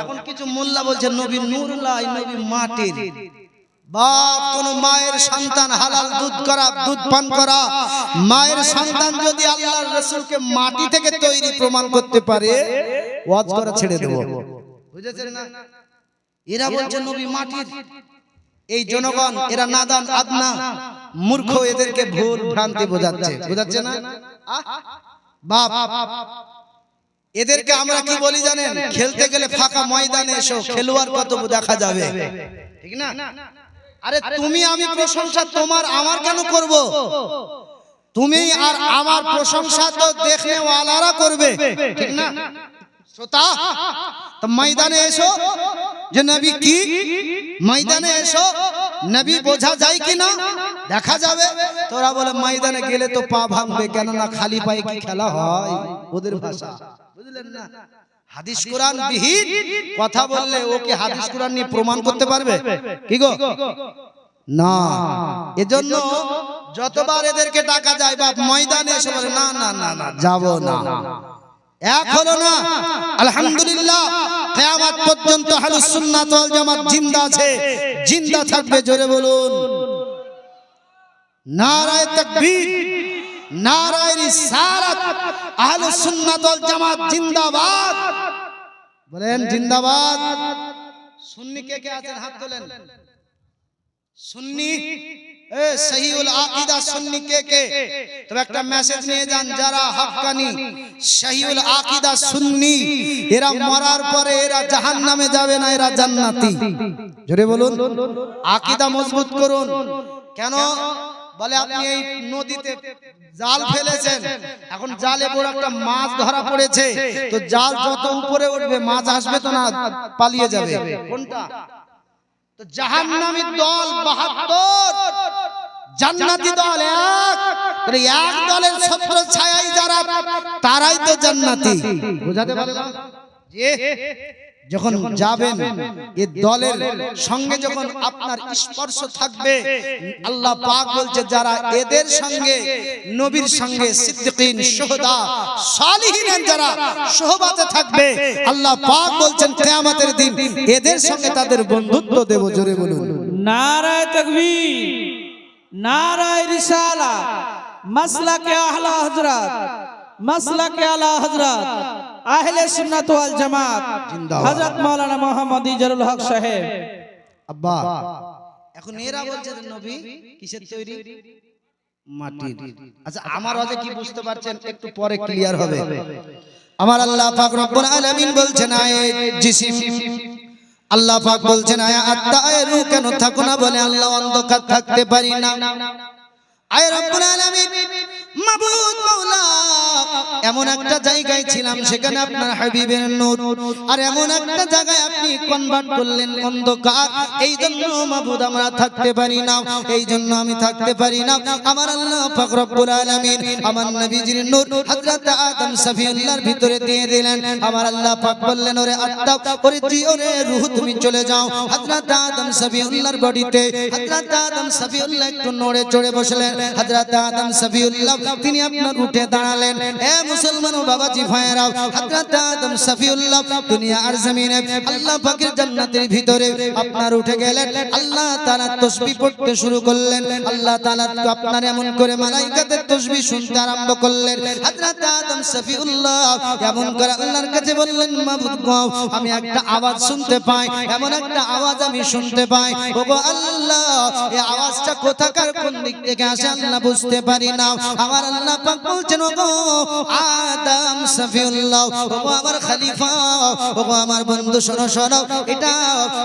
এখন কিছু মোল্লা বলছে, নবী নূর লাই, নবী মাটির। বাপ, কোন মায়ের সন্তান হালাল দুধ করা, দুধ পান করা। মায়ের সন্তান যদি আল্লাহর রাসূলকে মাটি থেকে তৈরি প্রমাণ করতে পারে, ওয়াজ করা ছেড়ে দেব। বুঝেছেন না? এরা বলছে, নবী মাটির। এই জনগণ, এরা নাদান, আদনা, মূর্খ, এদেরকে ভুল ভ্রান্তি বোঝাচ্ছে। বোঝাচ্ছে না? বাপ এদেরকে আমরা কি বলি জানেন? খেলতে গেলে ফাঁকা ময়দানে এসো খেলোয়াড় কত দেখা যাবে? ঠিক না? আরে তুমি আমি প্রশংসা তোমার আমার কেন করব? তুমি আর আমার প্রশংসা তো দেখে ওয়ালারা করবে। ঠিক না? শ্রোতা তো ময়দানে এসো। যে নবী কি? ময়দানে এসো। নবী বোঝা যায় কি না দেখা যাবে। তোরা বলে ময়দানে গেলে তো পা ভাঙবে কেননা খালি পায়ে কি খেলা হয়? ওদের ভাষা। না। হাদিস কোরআন বিহীন কথা বললে ও কি হাদিস কোরআন নিয়ে প্রমাণ করতে পারবে? কি গো? না। এজন্য যতবার এদেরকে ডাকা যায় বা ময়দানে এসে বলে না না না না যাব না। এক হলো না আলহামদুলিল্লাহ কিয়ামত পর্যন্ত আহলুস সুন্নাত ওয়াল জামাত জিন্দা আছে। জিন্দা থাকবে জোরে বলুন। নারায়ে তাকবীর। নারায়ে রিসালাত আহলুস সুন্নাত ওয়াল জামাত বলেন সুন্নি কে সুন্নি? এ আকীদা সুন্নি কে কে? একটা মেসেজ নিয়ে যান যারা আকীদা সুন্নি। এরা মরার পরে এরা জাহান্নামে যাবে না, এরা জান্নাতি। জোরে বলুন। আকীদা মজবুত করুন। কেন? বলে আপনি এই নদীতে জাল ফেলেছেন। এখন জালে বড় একটা মাছ ধরা পড়েছে। তো জাল যত উপরে উঠবে মাছ আসবে তো না পালিয়ে যাবে। কোনটা? তো জাহান্নামী দল 72 জান্নাতি দল এক। এক। দলের ছত্র ছায়াই যারা তারাই তো জান্নাতি। বুঝাতে পারলাম যে যখন যাবেন এ দলের সঙ্গে যখন আপনার স্পর্শ থাকবে আল্লাহ পাক বলছে যারা এদের সঙ্গে নবীর সঙ্গে সিদ্দিকিন শুহাদা সালিহিনের যারা সোহবাতে থাকবে আল্লাহ পাক বলছেন কিয়ামতের দিন এদের সঙ্গে তাদের বন্ধুত্ব দেব জোরে বলুন। নারায় তকবীর নারায় রিসালা মাসলাকে আহলা হযরত মাসলাকে আলা হযরত আহলে সুন্নাত ওয়াল জামাত জিন্দাবাদ। হযরত মাওলানা মোহাম্মদ ইজারুল হক সাহেব। আব্বা এখন এরা বলছে যে নবী কিসের তৈরি? মাটির। আচ্ছা আমার আজকে কি বুঝতে পারছেন? একটু পরে ক্লিয়ার হবে। আমার আল্লাহ পাক রব্বুল আলামিন বলছেন আয়ে জিসিম। আল্লাহ পাক বলছেন আয়া আত্মা আয়ে রূহ কেন থাকো না বলে আল্লাহ অন্ধকার থাকতে পারি না। আয় রব্বুল আলামিন। মাবুদ মাওলা এমন একটা জায়গায় ছিলাম সেখানে আপনার হাবিবের নূর। আর এমন একটা জায়গায় আপনি কনভার্ট করলেন অন্ধকার। এই জন্য মাবুদ আমরা থাকতে পারি না। এই জন্য আমি থাকতে পারি না। আমার আল্লাহ পাক রব্বুল আলামিন আমার নবীজির নূর হযরত আদম সফিউল্লাহর ভিতরে দিয়ে দিলেন। আমার আল্লাহ পাক বললেন ওরে আত্মা ওরে জি ওরে রূহ তুমি চলে যাও। হযরত আদম সফিউল্লাহর বডিতে হযরত আদম সফিউল্লাহ একটু নড়ে চড়ে বসলেন। হযরত আদম সফিউল্লাহ তিনি আপনার উঠে দাঁড়ালেন। এ মুসলমান ও বাবাজি ভাইয়েরাও হযরত আদম, সফিউল্লাহ, দুনিয়া আর জমিনে আল্লাহ পাকের জান্নাতের ভিতরে আপনার উঠে গেলেন। আল্লাহ তাআলা তাসবিহ পড়তে শুরু করলেন। আল্লাহ তাআলা তো আপনার এমন করে মালাইকাদের তাসবিহ শুনতে আরম্ভ করলেন। হযরত আদম, সফিউল্লাহ, এমন করে আল্লাহর কাছে বললেন, মাবুদ গো আমি একটা আওয়াজ শুনতে পাই, এমন একটা আওয়াজ আমি শুনতে পাই। ওগো আল্লাহ এই আওয়াজটা কোথাকার, কোন দিক থেকে আসে আল্লাহ বুঝতে পারি না। আমার আল্লাহ পাক বলছেন ওগো আদম সফিউল্লাহ ওগো আমার খলিফা ওগো আমার বন্ধু শোনো শোনো এটা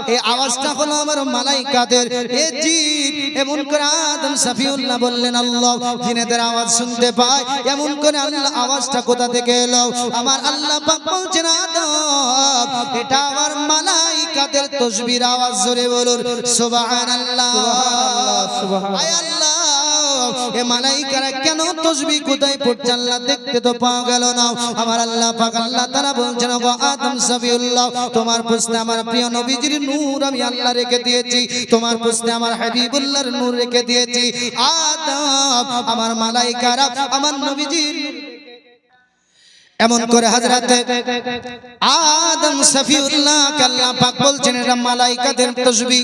এই আওয়াজটা হলো আমার মালাইকাদের এ জিন এমন করে আদম সফিউল্লাহ বললেন আল্লাহ জিনেদের আওয়াজ শুনতে পায় এমন করে আল্লাহ আওয়াজটা কোথা থেকে এলো? আমার আল্লাহ পাক বলছেন আদম এটা আমার মালাইকাদের তসবির আওয়াজ জোরে বলুন সুবহানাল্লাহ সুবহানাল্লাহ। আয় আল্লাহ এ মালাইকারা কেন তসবি কোথায় পড়ছে? আল্লাহ দেখতে তো পাওয়া গেল না। আমার আল্লাহ পাক আল্লাহ তারা বলছেন গো আদম সাবিউল্লাহ, তোমার প্রশ্নে আমার প্রিয় নবীজির নূর আমি আল্লাহ রেখে দিয়েছি। তোমার প্রশ্নে আমার হাবিবুল্লাহর নূর রেখে দিয়েছি। আদম, আমার মালাইকারা, আমার নবীজির এমন করে হাজরাতে, আদম সফিউল্লাহ আল্লাহ পাক বলছেন এটা মালাইকাদের তসবিহ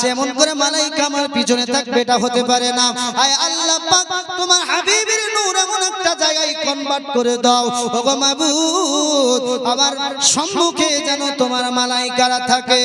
সেমন করে মালাইকা আমার পিছনে থাকবে, এটা হতে পারে না। আয় আল্লাহ পাক, তোমার হাবিবের নূর এমন একটা জায়গায় কনভার্ট করে দাও। ওগো মাবুদ, আমার সম্মুখে যেন তোমার মালাইকারা থাকে।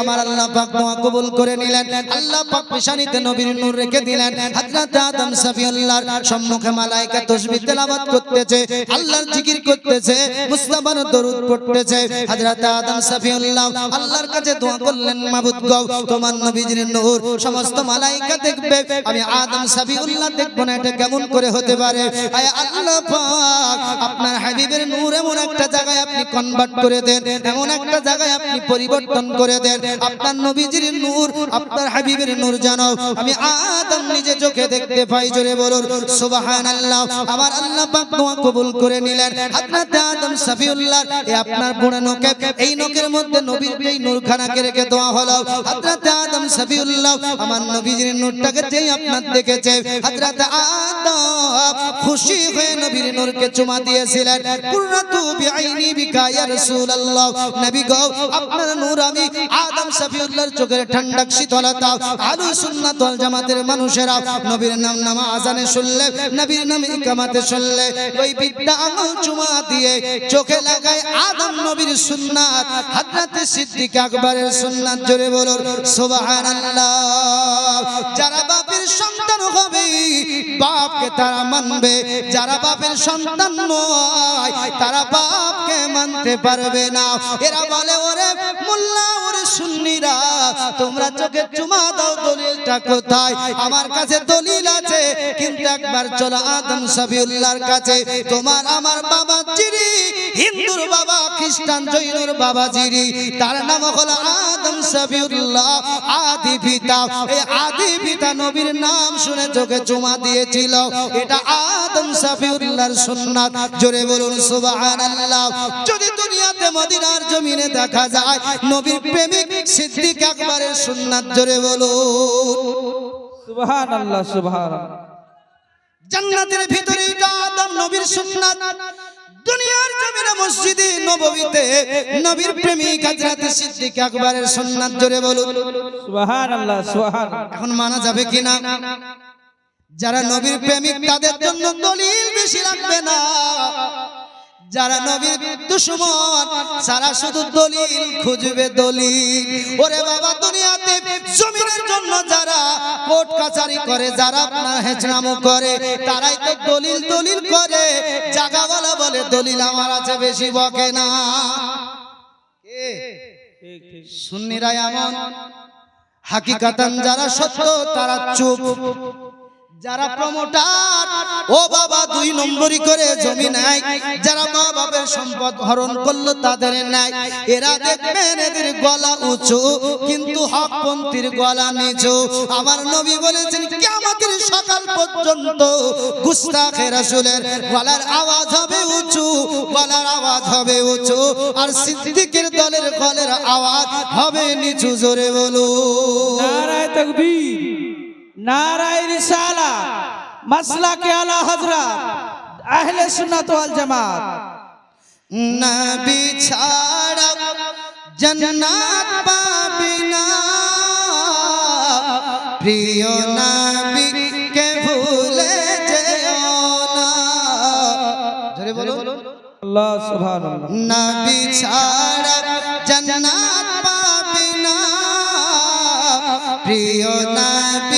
আমার আল্লাহ পাক দোয়া কবুল করে নিলেন। আল্লাহ পাক পেশানিতে নবীর নূর রেখে দিলেন। হযরত আদম সফিউল্লাহর সম্মুখে মালাইকা তাসবিহ তেলাওয়াত করতেছে, আল্লাহর জিকির করতেছে, মুস্তাফার দরুদ পড়তেছে। হযরত আদম সফিউল্লাহ আল্লাহর কাছে দোয়া করলেন, মাবুদ গো তোমার নবীজির নূর, সমস্ত মালাইকা দেখবে। আমি আদম সফিউল্লাহ দেখব না, এটা কেমন করে হতে পারে? আয় আল্লাহ পাক, আপনার হাবিবের নূর এমন একটা জায়গায় আপনি কনভার্ট করে দেন, এমন একটা জায়গায় আপনি পরিবর্তন করে দেন। আপনার নবীজির নূর, আপনার হাবিবের নূর জানাও আমি আদম নিজে চোখে দেখতে পাই, জোরে বলুন, সুবহানাল্লাহ। আমার আল্লাহ পাক দোয়া কবুল করে নিলেন। হযরত আদম সফিউল্লাহ এই আপনার বুড়া নকে এই নকের মধ্যে নবীর এই নূরখানাকে রেখে দোয়া হলো হযরত আদম সফিউল্লাহ আমার নবীজির নূরটাকে যেই আপনার দেখেছে, হযরত আদম খুশি হয়ে নবীর নূরকে চুমা দিয়েছিলেন। কুররাতু বিআইনি বিকা ইয়া রাসূলুল্লাহ। নবী গো, আপনার নূর আমি আদম সফিউল্লাহর চোখের ঠান্ডা শীতলতা আলু সুন্নাত ওয়াল জামাতের মানুষেরা নবীর নাম নামা আজানে শুনলে, নবীর নাম ইকামাতে শুনলে, ওই বিদ্যা আঙুল চুমা দিয়ে চোখে লাগায় আদম নবীর সুন্নাত, হযরতে সিদ্দিক আকবরের সুন্নাত। জোরে বলুন সুবহানাল্লাহ। যারা বাপের সন্তান হবে, বাপকে তারা মানবে। যারা বাপের সন্তান নয়, তারা বাপকে মানতে পারবে না। এরা বলে, ওরে মোল্লা, ওরে সুন্নিরা, তোমরা চোখে চুমা দাও, দলিলটা কোথায়? আমার কাছে দলিল আছে, কিন্তু একবার চলো আদম সফিউল্লাহর কাছে। তোমার আমার বাবা জিরি হিন্দুর বাবা খ্রিস্টান, জৈনুর বাবা জিরি তার নাম হলো আদম সফিউল্লাহ আদি পিতা। এই আদি পিতা নবীর নাম শুনে চোখে চুমা দিয়েছিল। এটা আদম সফিউল্লাহর সুন্নাত। জোরে বলুন সুবহানাল্লাহ। যদি দুনিয়াতে মদিনার জমিনে দেখা যায় নবীর প্রেমিক সিদ্দিক আকবরের সুন্নাত জোরে বলুন। সুবহানাল্লাহ সুবহানাল্লাহ। জান্নাতের ভিতরে এটা আদম নবীর সুন্নাত। দুনিয়ার মসজিদে নববীতে নবীর প্রেমিক হযরত সিদ্দিক আকবরের সুন্নাত জোরে বলুন। সুবহানাল্লাহ সুবহান। এখন মানা যাবে কিনা? যারা নবীর প্রেমিক তাদের জন্য দলিল বেশি লাগবে না। যারা নবীর দুশ্মন, সারা শুধু দলিল খুঁজবে দলিল। ওরে বাবা, দুনিয়াতে জমিনের জন্য যারা কোর্ট কাচারি করে, যারা আপনার হেচনামো করে, তারাই তো দলিল দলিল করে। জাগাওয়ালা বলে দলিল আমার আছে, বেশি বকে না। কে? ঠিক ঠিক সুন্নিরা এমন। হাকিকাতান যারা সত্য, তারা চুপ। যারা প্রমোটার ও বাবা দুই নম্বরই করে জমি নেয়। যারা মা বাবার সম্পদ হরণ করল তাদের নেয়। এরা দেখবেন এদের গলা উঁচু কিন্তু হকপন্থীর গলা নিচু। আমার নবী বলেছেন কিয়ামতের সকাল পর্যন্ত গুস্তাখে রাসূলের গলার আওয়াজ হবে উঁচু গলার আওয়াজ হবে উঁচু আর সিদ্দিকের দলের গলের আওয়াজ হবে নিচু জোরে বলুন। নারায় তকবীর। নারায় রিসালা মাসলাকে আলা হযরত আহলে সুন্নাত ওয়াল জামাত। নবী ছাড়া জন্নাত পাবি না। প্রিয় নবী কে ভুলে যেও না। জোরে বলো। আল্লাহ সুবহানাল্লাহ। নবী ছাড়া জন্নাত পাবি না। প্রিয় নবী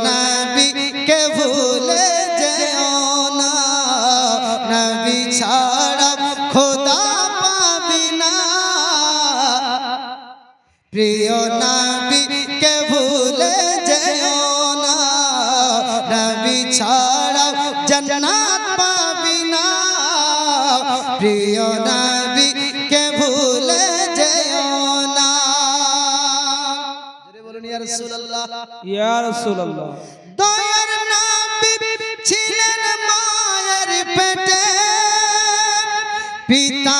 রাসূলুল্লাহ। ইয়া রাসূলুল্লাহ। দয়ার নবী ছিলেন মায়ের পেটে। পিতা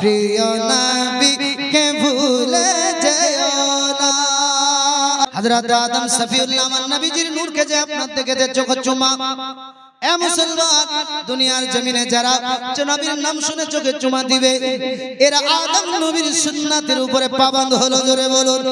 প্রিয় নবী কে ভুলে যেও না। হযরত আদম সফিউল্লাহ আমার নবীজির নূরকে যে আপনার থেকে যে চোখ চুমা। এ মুসলমান, দুনিয়ার জমিনে যারা নবীর নাম শুনে চোখে চুমা দিবে, এরা আদম নবীর সুন্নাতের উপরে পাবন্ধ হলো, জোরে বলুন।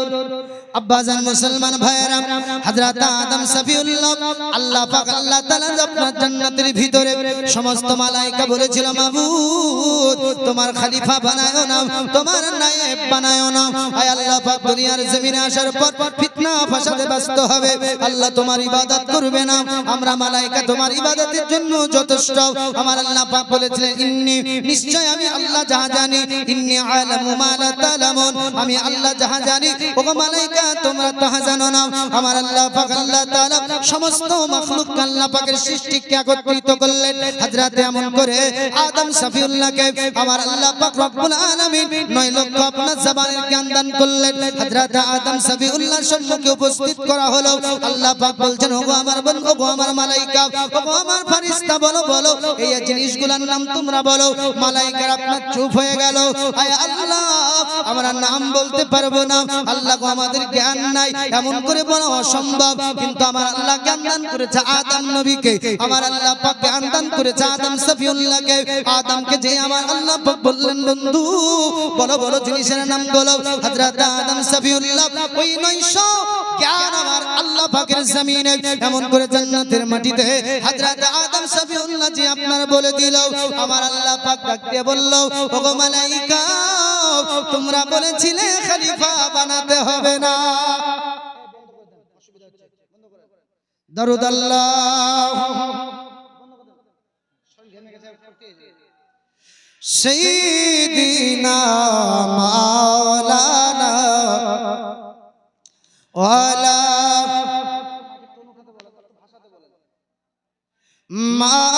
আব্বাজান মুসলমান ভাইয়েরা, হযরত আদম সফিউল্লাহ আল্লাহ পাক আল্লাহ তাআলা আপনার জান্নাতের ভিতরে সমস্ত মালাইকা বলেছিল, মাবুদ, তোমার খলিফা বানায়ো না, তোমার নায়েব বানায়ো না। আয় আল্লাহ পাক, দুনিয়ার জমিনে আসার পর ফিতনা ফাসাদে ব্যস্ত হবে। আল্লাহ তোমার ইবাদত করবে না। আমরা মালাইকা তোমার ইবাদতের জন্য যথেষ্ট। আমার আল্লাহ পাক বলেছিলেন, ইন্নি, নিশ্চয় আমি আল্লাহ যাহা জানি, ইন্নি আলামু মা লা তালামুন আমি আল্লাহ যাহা জানি, ওগো মালাইকা তোমরা তাহা জানো না। আমার আল্লাহ পাক, আল্লাহ তাআলা সমস্ত আল্লাহ পাকের সৃষ্টিকে একত্রিত করলেন। হযরতে এমন করে, আদম সফিউল্লাহকে আমার আল্লাহ পাক রব্বুল আলামিন নয় লক্ষ আপনার জবানের জ্ঞান দান করলেন। হযরত আদম সফিউল্লাহ সম্মুখে উপস্থিত করা হলো। আল্লাহ পাক বলছেন, ওগো আমার বন্ধু ওগো আমার মালাইকা, ওগো আমার ফেরেশতা, বলো বলো, এই জিনিসগুলোর নাম তোমরা বলো। মালাইকার আপনার চুপ হয়ে গেল। আয় আল্লাহ, আমরা নাম বলতে পারব না। আল্লাহ আমাদের জ্ঞান নাই, এমন করে বলা অসম্ভব। কিন্তু আমার আল্লাহ জ্ঞান দান করেছে আদম নবীকে। আমার আল্লাহ পাক জ্ঞান দান করেছে আদম সফিউল্লাহকে। আদমকে যে আমার আল্লাহ পাক বললেন, বন্ধু বলো বলো জিনিসের নাম বলো হযরত আদম সফিউল্লাহ, ওই নয়শো জ্ঞান আমার আল্লাহ পাকের জমিনে। এমন করে জান্নাতের মাটিতে হযরত আদম সফিউল্লাহ যে আপনার বলে দিল, আমার আল্লাহ পাক ডাক দিয়ে বলল, ওগো মালাইকা তোমরা বলেছিলে খলিফা বানাতে হবে না। দরুদ আল্লাহ। সেইদিনা মাওলানা ওয়ালা মা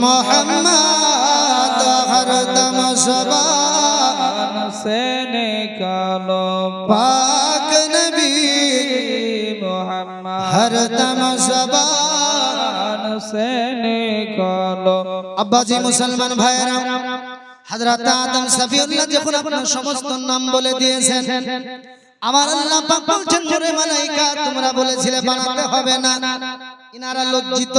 মোহাম্মদ হরদম সবা সে কালো পাক নবী মোহাম্মদ হরদম সবা সে কালো আব্বাজি মুসলমান ভাইরা হযরত আদম সফিউল্লাহ যখন আপনার সমস্ত নাম বলে দিয়েছেন আমার আল্লাহ পাক বলছেন জোরে মালাইকা তোমরা বলেছিলে বানাতে হবে না। ইনারা লজ্জিত।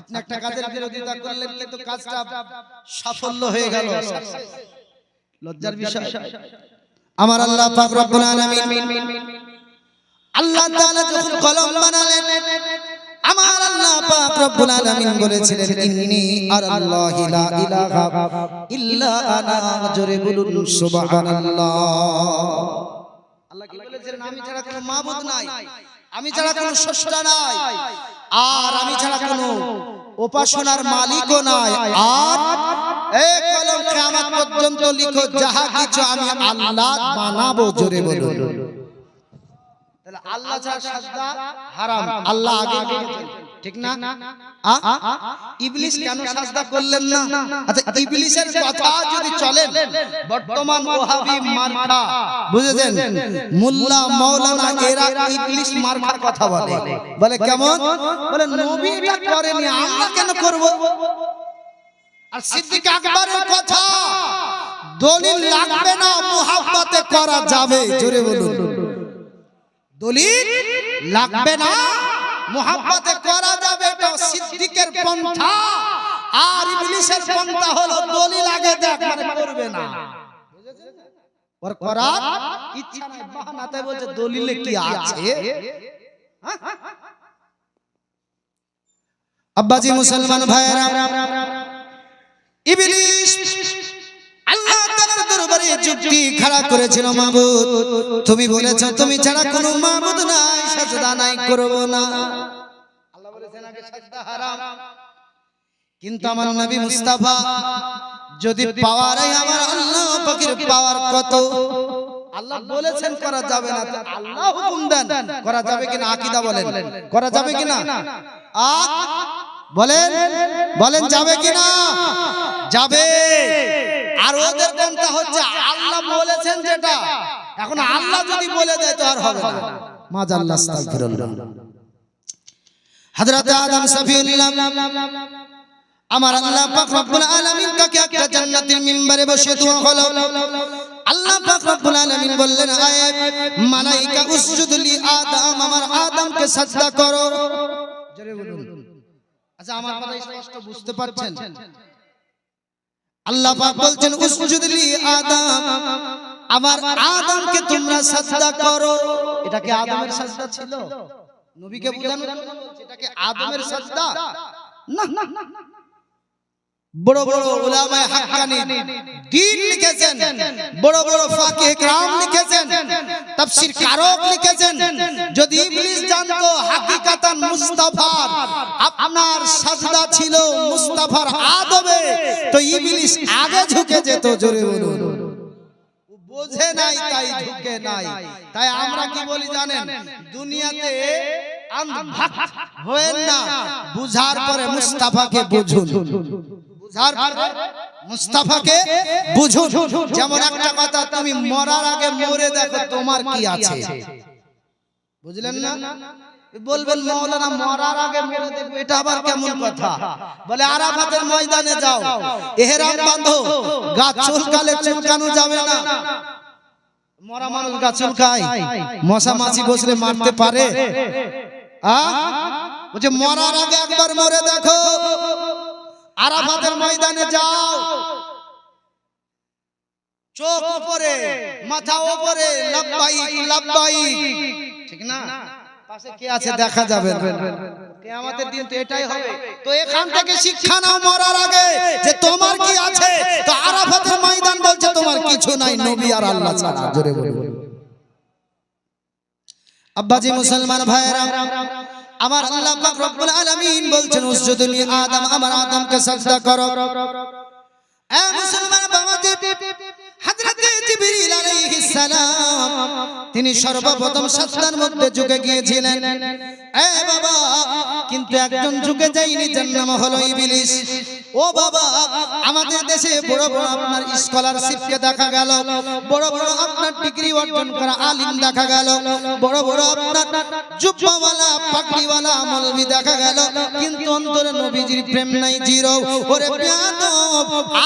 আপনি একটা কাজের বিরোধিতা করলেন কিন্তু কাজটা সাফল্য হয়ে গেল। লজ্জার বিষয়। আমার আল্লাহ পাক রব্বুল আলামিন। আল্লাহ তাআলা যখন কলম বানালেন আমার আল্লাহ পাক রব্বুল আলামিন বলেছিলেন, ইন্নী আরাল্লাহি লা ইলাহা ইল্লা আনা। জোরে বলুন, সুবহানাল্লাহ। আল্লাহ কি বলেছিলেন? আমি ছাড়া কোনো মাবুদ নাই, আমি ছাড়া কোনো স্রষ্টা নাই, আর আমি ছাড়া কোনো উপাসনার মালিকও নাই। আর এই কলম কিয়ামত পর্যন্ত লিখো, যাহা কিছু আমি আল্লাহ বানাবো। জোরে বলুন। তাহলে আল্লাহ ছাড়া সাজদা হারাম। আল্লাহ আগে ঠিক না? ইবলিস কেন সাজদা করলেন না? আচ্ছা ইবলিসের কথা যদি চলেন বর্তমান ওহাবি মার্কা বুঝেছেন? মোল্লা মাওলানা এরা ইবলিস মার্কার কথা বলে। বলে। কেমন? বলে নবী এটা করেনি আমরা কেন করব? আর সিদ্দিক আকবরের কথা দলিল লাগবে না মুহাব্বতে করা যাবে। জোরে বলুন। দলিল লাগবে না। মোহাম্মতে করা যাবে এটা সিদ্দিকের পন্থা। আর ইবলিসের পন্থা হলো দলিল আগে দেখ মানে করবে না। ওর করার ইচ্ছা নাই। বাহানাতে বলছে দলিলে কি আছে? হ্যাঁ? আব্বাজি মুসলমান ভাইরা ইবলিস তাআলার যুক্তি খাড়া করেছিল মাবুদ তুমি বলেছ, তুমি ছাড়া কোনো মাবুদ নাই, সাজদা নাই, করব না। আল্লাহ বলেছেন, আগে সাজদা হারাম। কিন্তু আমার নবী মুস্তাফা, যদি পাওয়ার আমার আল্লাহ পাকের পাওয়ার কত? আল্লাহ বলেছেন, করা যাবে না। আল্লাহ হুকুম দেন, করা যাবে কিনা? আকীদা বলেন, করা যাবে কিনা? আ বলেন বলেন যাবে কিনা? যাবে। আর ওদের কোনটা হচ্ছে আল্লাহ বলেছেন যেটা। এখন আল্লাহ যদি বলে দেয় তো আর হবে না। মাজাল্লাহ আস্তাগফিরুল্লাহ। হযরত আদম সফিউল্লাহ আমার আল্লাহ পাক রব্বুল আলামিন তাকে একটা জান্নাতের মিম্বরে বসে দোয়া হলো আল্লাহ পাক রব্বুল আলামিন বললেন আয়ে মালাইকা উসজুদ লি আদম আমার আদমকে সাজদা করো। জোরে বলুন। আচ্ছা আমার কথা স্পষ্ট বুঝতে পারছেন। আল্লাহ পাক বলছেন উসজুদ আদম। আমার আদমকে তোমরা সাজদা করো। এটা কি আদমের সাজদা ছিল। নবীকে জন্য বলছে, আদমের সাজদা। না না। বড় বড় উলামায়ে হাক্কানি দিন লিখেছেন বড় বড় ফাকিহ کرام লিখেছেন তাফসীর কারক লিখেছেন যদি ইবলিস জানতো হাকিকাতান মুস্তাফার আপনার সাজদা ছিল মুস্তাফার আদবে তো ইবলিস আগে ঝুঁকে যেত জোরে বলুন বোঝে নাই তাই ঝুঁকে নাই তাই আমরা কি বলি জানেন দুনিয়াতে আন্ধভক্ত হয়েন না বুঝার পরে মুস্তাফাকে বুঝুন পরে মুস্তাফাকে বুঝুন। যেমন একটা কথা, তুমি মরার আগে মরে দেখো তোমার কি আছে। বুঝলেন না? বলবেন, মৌলানা, মরার আগে মেরে দেখব এটা আবার কেমন কথা? বলে, আরাফাতের ময়দানে যাও, এহেরাম বাঁধো গাছ চুলকালে চুলকানো যাবে না। মরা মানুষ গাছ চুলকায়, মশা মাছি বসলে মারতে পারে। আ? বলছে, মরার আগে একবার মরে দেখো। আরাফাতের ময়দানে যাও। চোখ উপরে, মাথা উপরে লাব্বাইক লাব্বাইক ঠিক না? পাশে কে আছে দেখা যাবে কিয়ামতের দিন তো এটাই হবে। তো এখান থেকে শিক্ষা নাও মরার আগে যে তোমার কি আছে। তো আরাফাতের ময়দান বলছে, তোমার কিছু নাই, নবী আর আল্লাহ ছাড়া। জোরে বলুন। আব্বাজি মুসলমান ভাইরা আমার আল্লাহ পাক রব্বুল আলামিন বলছেন উসজুদুনি আদম, আমার আদমকে সাজদা করো। এ মুসলমান বাবাজি তিনি সর্বপ্রথম সাজদার মধ্যে ঝুঁকে গিয়েছিলেন। কিন্তু একজন ঝুঁকে যায়নি, যার নাম হলো ইবলিস। ও বাবা, আমাদের দেশে বড় বড় আপনার স্কলারশিপকে দেখা গেল, বড় বড় আপনার ডিগ্রি অর্জন করা আলিম দেখা গেল, বড় বড় আপনার জুব্বাওয়ালা, পাগড়িওয়ালা, মৌলবি দেখা গেল, কিন্তু অন্তরে নবীজির প্রেম নাই, জিরো। ওরে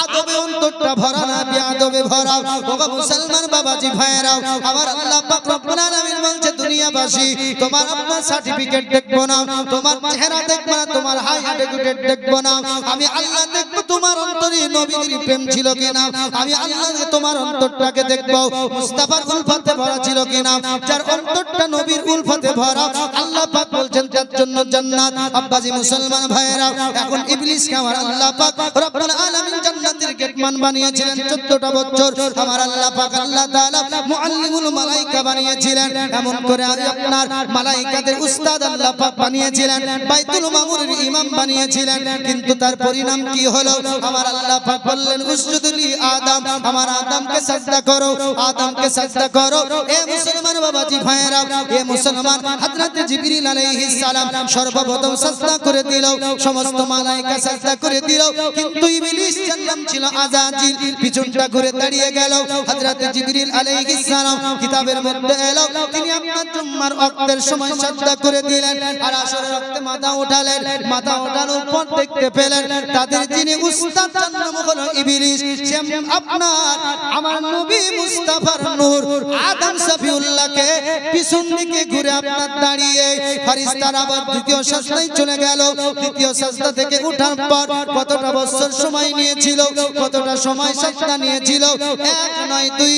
আদবে অন্তরটা ভরা না, বেয়াদবে ভরা। ওগো মুসলমান বাবাজি ভাইরাও আবার আল্লাহ পাক রব্বুল আলামিন বলছে, দুনিয়াবাসী, তোমার আপনার সার্টিফিকেট দেখব না, তোমার চেহারা দেখব না, তোমার হাই এডুকেটেড দেখব না, আমি আল্লাহ দেখব তোমার অন্তরে নবীজির প্রেম ছিল কিনা, আমি আল্লাহ তোমার অন্তরটাকে দেখব, মুস্তাফার উলফাতে ভরা ছিল কিনা, যার অন্তরটা নবীর উলফাতে ভরা, আল্লাহ পাক বলছেন তার জন্য জান্নাত। আব্বাজি, মুসলমান ভাইয়েরা এখন ইবলিসকে আমার আল্লাহ পাক রব্বুল আলামিন জান্নাতের গেটমান বানিয়েছিলেন 14টা বছর আমার আল্লাহ পাক আল্লাহ তাআলা মুআল্লিমুল মালাইকা বানিয়েছিলেন। এমন করে আপনার মালাইকাদের উস্তাদ আল্লাহ পাক বানিয়েছিলেন, বাইতুল মামুরের ইমাম বানিয়েছিলেন। কিন্তু তার পরিণাম কি হলো? আমার আল্লাহ পাক বললেন, উসজুদুলি আদম, আমার আদমকে সাজদা করো, আদমকে সাজদা করো। এ মুসলমান বাবাজি ভাইয়েরা, এ মুসলমান হযরত জিবরিল আলাইহিস সালাম সর্বপ্রথম সাজদা করে দিল, সমস্ত মালাইকা সাজদা করে দিল। কিন্তু ইবলিস জান্নাম ছিল আজাজিল পিছনটা ঘুরে দাঁড়িয়ে গেল। হযরত জিবরিল আলাইহিস সালাম কিতাবের মধ্যে এলো। তিনি আপনার জুম্মার ওয়াক্তের সময় সাজদা করে দিলেন আর আসরের ওয়াক্তে মাথা উঠালেন মাথা ওঠানোর পর দেখতে পেলেন তাদের যিনি উস্তাদ, তার হলো ইবলিস। সে আপনার, আমার নবী মুস্তাফার নূর আদম সফিউল্লাহকে পিছন দিকে ঘুরে আপনার দাঁড়িয়ে ফারিস্তার আবার দ্বিতীয় সাজদায় চলে গেল। দ্বিতীয় সাজদা থেকে ওঠার পর কতটা বছর সময় নিয়েছিল, কতটা সময় সাজদা নিয়েছিল, এক নয় দুই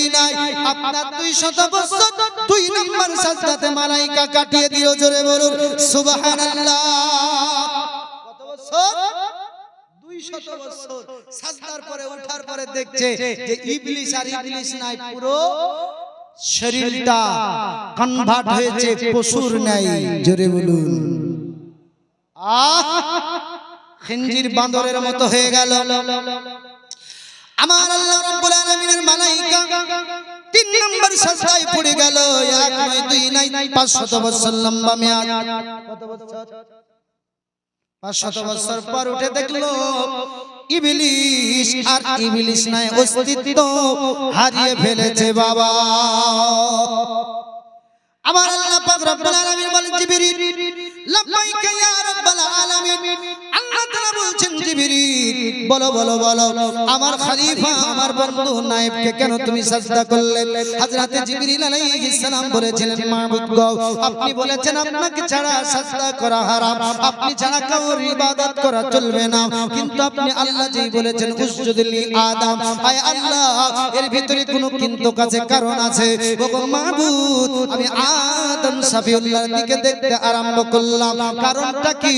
আপনার দুই শত বছর দুই নম্বর সাজদাতে মালাইকা কাটিয়ে দিল জোরে বলুন, সুবহানাল্লাহ। কত বছর? নাই কনভার্ট হয়েছে ন্যায় জোরে বলুন। আহ! বান্দরের মতো হয়ে গেল। আমার আল্লাহ রাব্বুল আলামিনের নম্বর সাজদায় পড়ে গেল। এক নয়, দুই নাই পাঁচ শত বছর লম্বা মেয়াদ। কত বছর পাঁচশত বছর পর উঠে দেখল, ইবলিশ আর ইবলিশ নাই অস্তিত্ব হারিয়ে ফেলেছে বাবা। আমার আল্লাহ পাক রব্বুল আলামিন বলেন, জিবরিল, লাব্বাইকা ইয়া রাব্বাল আলামিন। আল্লাহ তাআলা বলছেন, জিবরিল, বলো বলো বলো, আমার খলিফা, আমার বন্ধু নায়েবকে কেন তুমি সাজদা করলে? হযরতে জিবরিল আলাইহিস সালাম বলেছিলেন মাবুদ গো, আপনি বলেছেন আপনাকে ছাড়া সাজদা করা হারাম। আপনি ছাড়া কাউর ইবাদত করা চলবে না। কিন্তু আপনি আল্লাহ যেই বলেছেন উসজুদলি আদম। আয় আল্লাহ, এর ভিতরে কোনো কিন্তু কাছে কারণ আছে। ওগো মাবুদ আমি আদম সাফিউল্লাহর দিকে দেখতে আরম্ভ করলাম। কারণটা কি?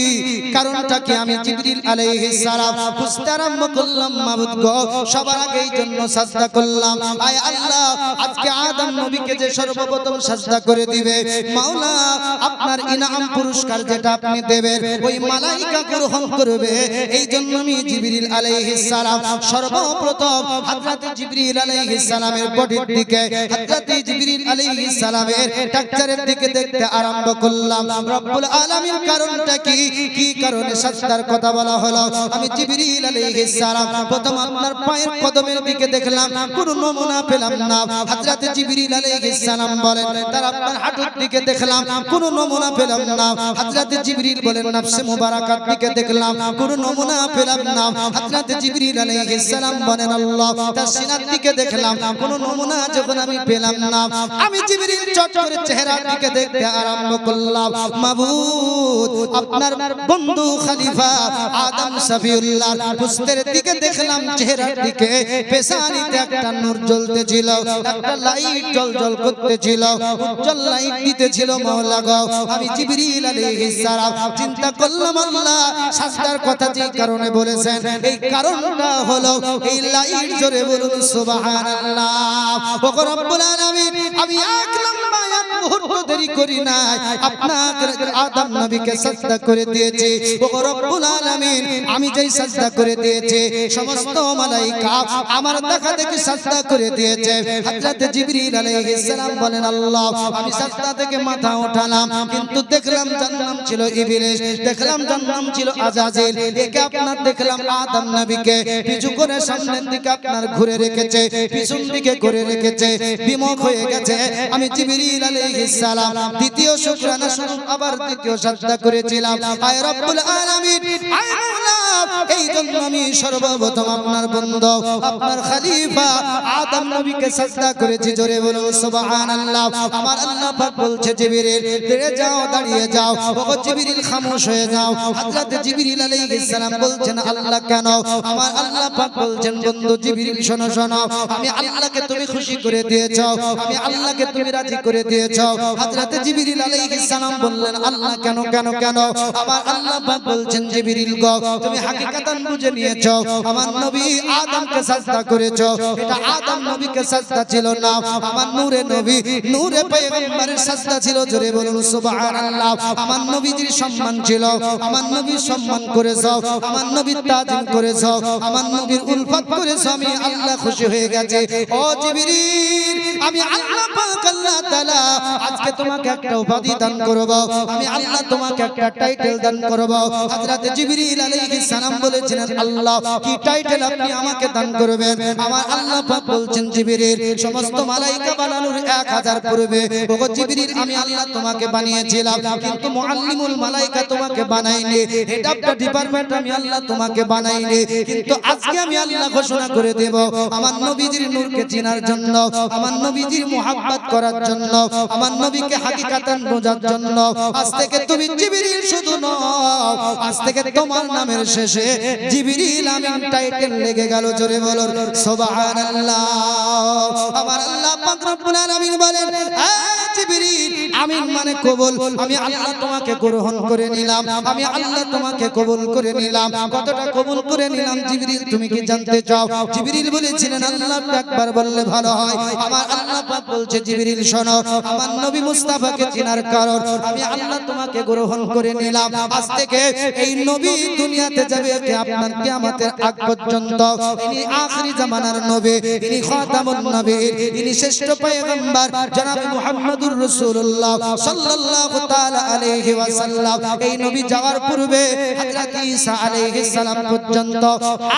কারণটা কি? আমি জিবরিল আলাইহিস সালাম খুঁজতে আরম্ভ করলাম, মাবুদ গো, সবার আগে এই জন্য সাজদা করলাম। আয় আল্লাহ, আজকে আদম নবীকে যে সর্বপ্রথম সাজদা করে দিবে, মাওলা, আপনার ইনাম পুরস্কার যেটা আপনি দেবেন, ওই মালাইকা গ্রহণ করবে। এই জন্য আমি জিবরিল আলাইহিস সালাম সর্বপ্রথম হযরত জিবরিল আলাইহিস সালামের বডির দিকে হযরত জিবরিল আলাইহিস সালামের টাকচারের দিকে দেখতে আরম্ভ করলাম। রব্বুল আলামিন কারণটা কি? কি কারণে সাজদার কথা বলা হলো? আমি জিবরিল আলাইহিস সালাম প্রথম আপনার পায়ের কদমের দিকে দেখলাম, কোনো নমুনা পেলাম না। হযরত জিবরিল আলাইহিস সালাম বলেন, তার আপনার হাঁটুর দিকে দেখলাম, কোনো নমুনা পেলাম না। হযরত জিবরিল বলেন, নফসে মুবারাকার দিকে দেখলাম, কোনো নমুনা পেলাম না। হযরত জিবরিল আলাইহিস সালাম বলেন, আল্লাহ, তার সিনার দিকে দেখলাম, কোনো নমুনা যখন আমি পেলাম না। আমি জিবরিল চট করে চেহারার দিকে দেখতে আরম্ভ করলাম। মাবুদ, আপনার বন্ধু খলিফা আদম সফিউল্লাহ পুস্তের দিকে দেখলাম, চেহারার দিকে পেশানিতে একটা নূর জ্বলতেছিল, একটা লাইট জল জল করতেছিল, উজ্জ্বল লাইট দিতেছিল মাওলা গো। আমি জিবরিল আলাইহিস সালাম, চিন্তা করলাম, আল্লাহ সাজদার কথা যে কারণে বলেছেন, এই কারণটা হলো এই লাইট জোরে বলুন, সুবহানাল্লাহ। ওগো রব্বুল আলামিন, আমি এক লম্বা এক মুহূর্ত দেরি করি নাই। আদম নবীকে সাজদা করে দিয়েছি। ওগো রব্বুল আলামিন আমি যেই সাজদা করে দিয়েছি সমস্ত মালাইকা আমার দেখা দেখি সাজদা করে দিয়েছে। হযরত জিবরিল আলাইহিস সালাম বলেন আল্লাহ আমি সাজদা থেকে মাথা উঠালাম কিন্তু দেখলাম জান্নাম ছিল ইবলিস দেখলাম জান্নাম ছিল আজাজিল। একে আপনার দেখলাম আদম নবীকে পিছু করে সামনের দিকে আপনার ঘুরে রেখেছে পিছন দিকে করে রেখেছে বিমুখ হয়ে গেছে। আমি জিবরিল আলাইহিস সালাম দ্বিতীয় শুকরানা স্বরূপ আবার দ্বিতীয় সাজদা করেছিলাম। আয় রব্বুল আলামিন, আয় এই জন্য আমি সর্বপ্রথম আপনার আপনার খলিফা আদম নবীকে সাজদা করেছি, জোরে সুবহানাল্লাহ। আমার আল্লাহ পাক বলছে, জিবরিল যাও, দাঁড়িয়ে যাও। জিবরিল, খামোশ হয়ে যাও। হযরত জিবরিল বলছেন, আল্লাহ কেন? আমার আল্লাহ পাক বলছেন, বন্ধু জিবরিল, শোনো শোনো। আমি আল্লাহকে তুমি খুশি করে দিয়েছ। আমি আল্লাহকে তুমি রাজি করে দিয়েছ। হযরত জিবরিল আলাইহিস সালাম বললেন, আল্লাহ কেন কেন কেন? আমার আল্লাহ পাক বলছেন, জিবরিল গো, তুমি হাকিকাতান বুঝে নিয়েছো। আমার নবী আদমকে সাজদা করেছ। এটা আদম নবীকে সাজদা ছিল না। আমার নূরে নবী, নূরে পয়গম্বরের সাজদা ছিল, জোরে বলুন, সুবহানাল্লাহ। আমার নবীজির সম্মান ছিল। আমার নবীর সম্মান করেছ। আমার নবীর তাজিম করেছ। আমার নবীর উলফত করেছ। আমি আল্লাহ খুশি হয়ে গেছে। ও জিবরিল, আমি আল্লাহ পাক আল্লাহ তাআলা আজকে তোমাকে একটা উপাধি দান করব। আমি আল্লাহ তোমাকে একটা টাইটেল দান করব। হযরত জিবরিল আলাইহিস সালাম বলেছিলেন আল্লাহ, কি টাইটেল আপনি আমাকে দান করবেন? আমার আল্লাহ পাক বলছেন, জিবরিল, সমস্ত মালাইকা বানানোর 1000 পূর্বে, ওগো জিবরিল, আমি আল্লাহ তোমাকে বানিয়েছিলাম, কিন্তু মুআল্লিমুল মালাইকা তোমাকে বানাইনি এটা একটা ডিপার্টমেন্ট আমি আল্লাহ তোমাকে বানাইনি, কিন্তু আজকে আমি আল্লাহ ঘোষণা করে দেব, আমার নবীজির নূরকে চেনার জন্য, আমার নবীজির মুহাব্বত করার জন্য আমার নবীকে হাকিকাতান বোঝার জন্য আজ থেকে তুমি জিবরিল শুধু নও। আজ থেকে তোমার নামের শেষে জিবরিল আমিন টাইটেল লেগে গেল জোরে বলো সুবহানাল্লাহ। আমার আল্লাহ পাক রব্বুল আলামিন বলেন আমিন মানে কবুল। আমি আল্লাহ তোমাকে গ্রহণ করে নিলাম। আমি আল্লাহ তোমাকে কবুল করে নিলাম। কতটা কবুল করে নিলাম জিবরিল তুমি কি জানতে চাও? জিবরিল বলেছিলেন আল্লাহ একবার বললে ভালো হয়। আমার আল্লাহ পাক বলছে জিবরিল শোনো আমার নবী মুস্তাফাকে চেনার কারণ আমি আল্লাহ তোমাকে গ্রহণ করে নিলাম। আজ থেকে এই নবী দুনিয়াতে যাবে কে? আপনার কিয়ামতের আগ পর্যন্ত। ইনি আখরি জামানার নবী ইনি খাতামুন নবী ইনি শ্রেষ্ঠ পয়গম্বর জনাব মুহাম্মদুর রাসূলুল্লাহ সাল্লাল্লাহু তাআলা আলাইহি ওয়াসাল্লাম। এই নবী যাওয়ার পূর্বে হযরত ঈসা আলাইহিস সালাম পর্যন্ত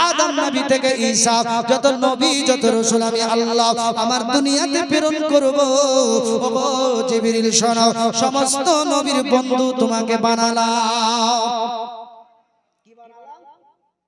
আদম নবী থেকে ঈসা। যত নবী যত রাসূল আমি আল্লাহ আমার দুনিয়াতে প্রেরণ করব ও জিবরিল শোনাও সমস্ত নবীর বন্ধু তোমাকে বানালাম।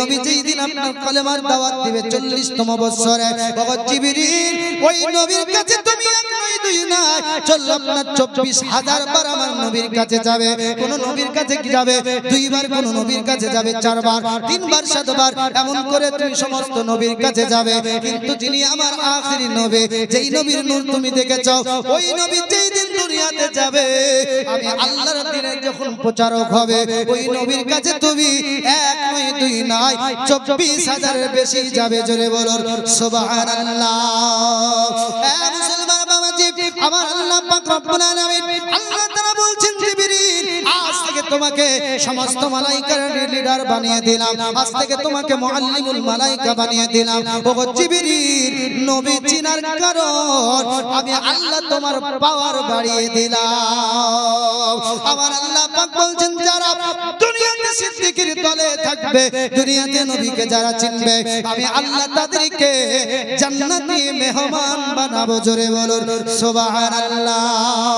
নবী যেই দিন আপনার কলেমার দাওয়াত দিবে 40 তম বাবা জিবরিল, ওই নবীর কাছে তুমি এক নয় দুই না চল আপনার 24 হাজার বার আমার নবীর কাছে যাবে। কোন নবীর কাছে কি কোন নবীর কাছে যাবে, চারবার, তিনবার, সাতবার, এমন করে তুমি সমস্ত নবীর কাছে যাবে। কিন্তু যিনি আমার আখেরি নবী, যেই নবীর নূর তুমি দেখেছ, ওই নবী যেই দিন দুনিয়াতে যাবে। আমি আল্লাহর দিনের যখন প্রচারক হবে, ওই নবীর কাছে তুমি এক নয়, দুই নয়, চব্বিশ হাজারের বেশি যাবে, জোরে বলো সুবহানাল্লাহ। আমার আল্লাহ আল্লাহ বলছেন জিবরিল আজ থেকে তোমাকে সমস্ত মালাইকার লিডার বানিয়ে দিলাম। আজ থেকে তোমাকে মুআল্লিমুল মালাইকা বানিয়ে দিলাম। নবী চিনার কারণ আমি আল্লাহ তোমার পাওয়ার বাড়িয়ে দিলাম। আমার আল্লাহ পাক বলছেন, যারা থাকবে, দুনিয়াতে নবীকে যারা চিনবে, আমি আল্লাহ তাদেরকে জান্নাতি মেহমান বানাবো। জোরে বলুন, সুবহানাল্লাহ।